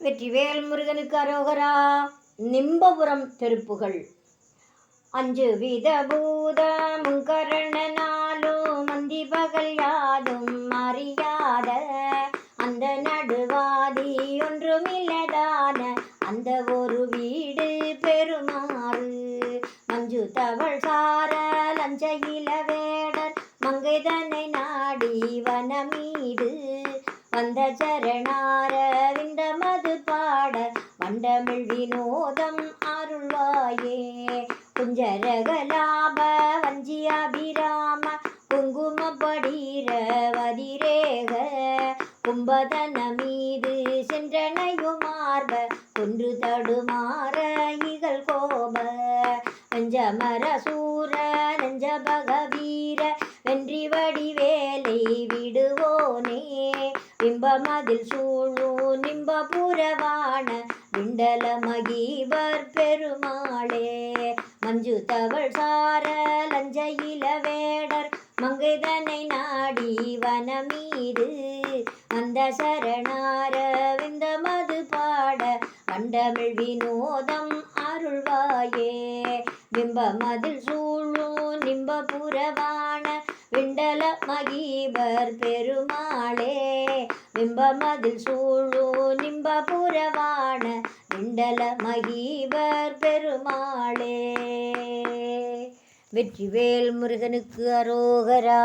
வெற்றிவேல் முருகனுக்கு அரோகரா நிம்பபுரம் தெருப்புகள் அஞ்சு வித பூத முங்கரணனாலும் மந்தி பகல் யாதும் அறியாத அந்த நடுவாதி ஒன்றுமில்லதான அந்த ஒரு வீடு பெருமாறு மஞ்சு தவள் சார லஞ்ச இளவேடர் மங்கைதனை நாடி வனமீடு வந்த சரணாரவிந்த மது பாட வண்டமிழ் வினோதம் அருள்வாயே. குஞ்சரகலாப வஞ்சி அபிராம குங்கும படிர வதிரேக. கும்பதன மீது சென்றனையுமார்ப கொன்று தடுமாற இகழ் கோப. வெஞ்சமர சூர நெஞ்ச பகவீர வென்றி வடிவேலை விடுவோனே பிம்பமதில் சூழும் நிம்ப புறவான விண்டல மகீவர் பெருமாளே. மஞ்சு தவள் சார லஞ்ச இளவேடர் மங்கைதனை நாடி வனமீது. அந்த சரணார விந்த மது பாட வண்டமிழ் வினோதம் அருள்வாயே. பிம்பமதில் சூழும் நிம்ப புறவான விண்டல மகீபர் பெருமாளே. பிம்பமதில் சூழூ நிம்ப புறவான விண்டல மகீபர் பெருமாளே. வெற்றிவேல் முருகனுக்கு அரோகரா.